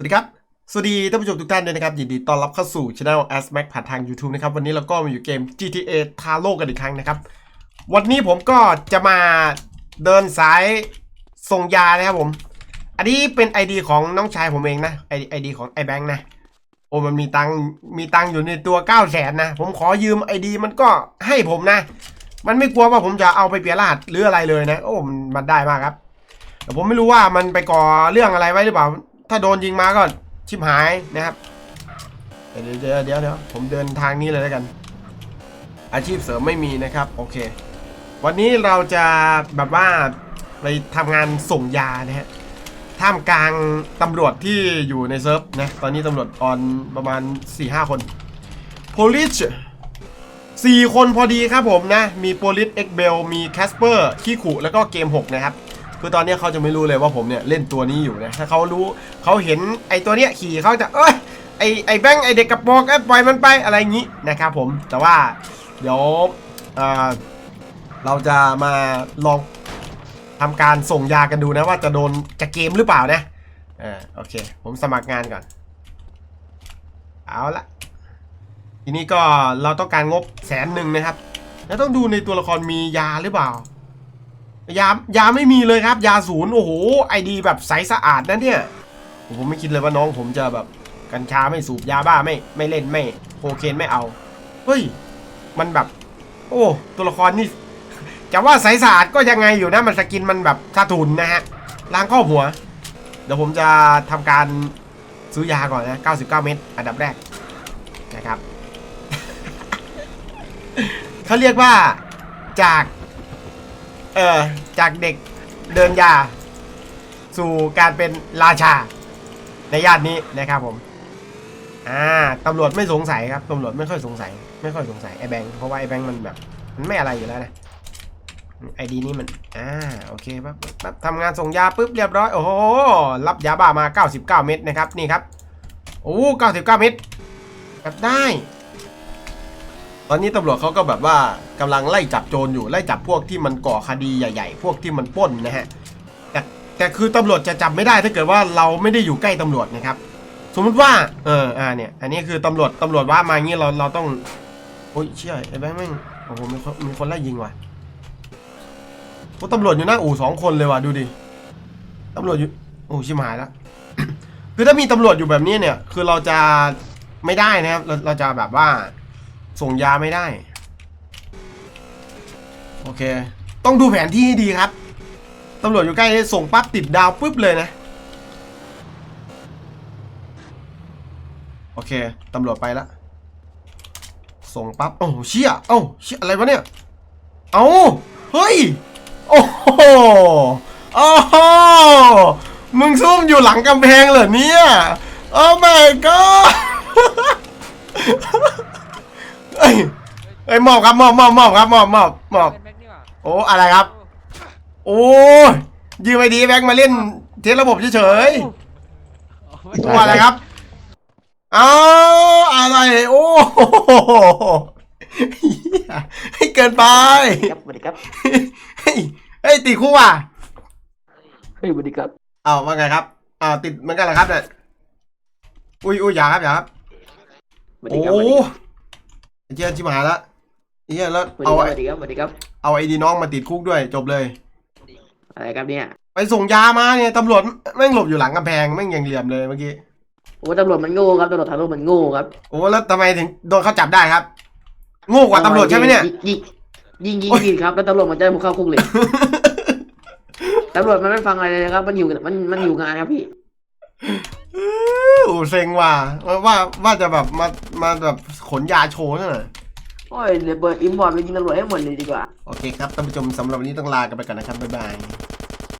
สวัสดีครับ สวัสดีท่านผู้ชมทุกท่านด้วยนะครับ ยินดีต้อนรับเข้าสู่ช anel a s m a c ผ่านทาง YouTube นะครับ วันนี้เราก็มาอยู่เกม GTA t a r o กันอีกครั้งนะครับ วันนี้ผมก็จะมาเดินสายส่งยานะครับผม อันนี้เป็น ID ของน้องชายผมเองนะไอไอดีของไอแบงค์นะ โอ้มันมีตังมีตังอยู่ในตัว 9 0 0แสนนะ ผมขอยืม ID มันก็ให้ผมนะ มันไม่กลัวว่าผมจะเอาไปเปลี่ยนรหัสหรืออะไรเลยนะ โอ้มันได้มากครับแต่ผมไม่รู้ว่ามันไปก่อเรื่องอะไรไว้หรือเปล่า ถ้าโดนยิงมาก็ชิบหายนะครับ เดี๋ยวเดี๋ยวเดี๋ยวเดี๋ยวผมเดินทางนี้เลยแล้วกัน อาชีพเสริมไม่มีนะครับ โอเค วันนี้เราจะแบบว่าไปทำงานส่งยานะฮะท่ามกลางตำรวจที่อยู่ในเซิร์ฟนะ ตอนนี้ตำรวจออนประมาณ 4-5 คน police สี่คนพอดีครับผมนะ มีโปลิสเอ็กเบลมีแคสเปอร์ขี้ขู่แล้วก็เกม 6 นะครับ คือตอนนี้เขาจะไม่รู้เลยว่าผมเนี่ยเล่นตัวนี้อยู่นะถ้าเขารู้เขาเห็นไอตัวเนี้ยขี่เขาจะเอ้ยไอไอแบงค์ไอเด็กกระโปรงเอ้ปล่อยมันไปอะไรอย่างนี้นะครับผมแต่ว่าเดี๋ยวเเราจะมาลองทำการส่งยากันดูนะว่าจะโดนจะเกมหรือเปล่านะอ่าโอเค ผมสมัครงานก่อน เอาละทีนี้ก็เราต้องการงบแสนหนึ่งนะครับ แล้วต้องดูในตัวละครมียาหรือเปล่า ยายาไม่มีเลยครับ ยาศูนย์โอ้โหไอดีแบบใสสะอาดนะเนี่ยผมไม่คิดเลยว่าน้องผมจะแบบกัญชาไม่สูบยาบ้าไม่ไม่เล่นไม่โคเคนไม่เอาเฮ้ยมันแบบ โอ้ตัวละครนี่จะว่าใสสะอาดก็ยังไงอยู่นะมันสกินมันแบบซาทุนนะฮะล้างข้อหัว เดี๋ยวผมจะทำการซื้อยาก่อนนะ 99 เม็ดอันดับแรกนะครับเขาเรียกว่าจาก เออจากเด็กเดินยา สู่การเป็นราชา ในย่านนี้นะครับผม อ่าตำรวจไม่สงสัยครับตำรวจไม่ค่อยสงสัย ไม่ค่อยสงสัยไอ้แบงค์เพราะว่าไอ้แบงค์มันแบบ มันไม่อะไรอยู่แล้วนะไอดีนี้มัน อ่า โอเคปั๊บปั๊บทำงานส่งยาปุ๊บเรียบร้อย โอ้โห รับยาบ้ามา 99 เม็ดนะครับ นี่ครับ โอ้ 99 เม็ดแบบได้ ตอนนี้ตำรวจเขาก็แบบว่ากำลังไล่จับโจรอยู่ไล่จับพวกที่มันก่อคดีใหญ่ ๆ พวกที่มันป้นนะฮะแต่แต่คือตำรวจจะจับไม่ได้ถ้าเกิดว่าเราไม่ได้อยู่ใกล้ตำรวจนะครับ สมมติว่าเอออ่าเนี่ยอันนี้คือตำรวจตำรวจว่ามางี้เราเราต้องโอ้ยเชี่ยไอ้แบงค์แม่งโอ้โหมีคนมีคนไล่ยิงว่ะโอ้ตำรวจอยู่หน้าอู่สองคนเลยว่ะดูดิตำรวจอยู่โอ้ชิบหายแล้วคือถ้ามีตำรวจอยู่แบบนี้เนี่ย คือเราจะไม่ได้นะครับเราเราจะแบบว่า ส่งยาไม่ได้ โอเค ต้องดูแผนที่ให้ดีครับตำรวจอยู่ใกล้ส่งปั๊บติดดาวปุ๊บเลยนะ โอเคตำรวจไปล้วส่งปั๊บโอ้เชี่ยเอ้เชี่ยอะไรวะเนี่ย เอาเฮ้ย โอ้โหโอ้โหมึงซุ่มอยู่หลังกำแพงเหรอเนี่ย โอ้ my god เอ้ยเอ้ยมอบครับมอบมอบมอบครับมอบมอบมอบเป็นแม็กนี่หว่าโอ้อะไรครับ โอ้ยยืมไอดีแบงค์มาเล่นเทสระบบเฉยๆตัวอะไรครับเอาอะไรโอ้โหเหี้ยให้เกินไปครับสวัสดีครับเฮ้ยเฮ้ยติดคู่ว่ะเฮ้ยสวัสดีครับเอาว่าไงครับอ่าติดเหมือนกันเหรอครับเนี่ยอุ้ยอุ้ยอย่าครับอย่าครับสวัสดีโอ้ เชี่ยชิบหายละเฮียแล้วสวัสเอาดีครับสวัสดีครับสวัสดีครับ เอาไอดีน้องมาติดคุกด้วยจบเลย อะไรครับเนี่ย ไปส่งยามาเนี่ยตำรวจแม่งหลบอยู่หลังกำแพงแม่งยังเหลี่ยมเลยเมื่อกี้โอ้ตำรวจมันโง่ครับตำรวจทางโลกมันโง่ครับโอ้แล้วทำไมถึงโดนเขาจับได้ครับโง่กว่าตำรวจใช่ไหมเนี่ย ยิงยิงยิงยิงครับแล้วตำรวจมันจะให้ผมเข้าคุกเลย ตำรวจมันไม่ฟังอะไรเลยครับ มันอยู่มันมันอยู่งานครับพี่โอ้ เซ็งว่ะว่าว่าว่าจะแบบมามาแบบขนยาโชว์นั่นน่ะโอ้ยเดี๋ยวเปิดอิมบอร์ดไปยิงตำรวจให้หมดเลยดีกว่า โอเคครับท่านผู้ชมสำหรับวันนี้ต้องลากันไปก่อนนะครับ บ๊ายบาย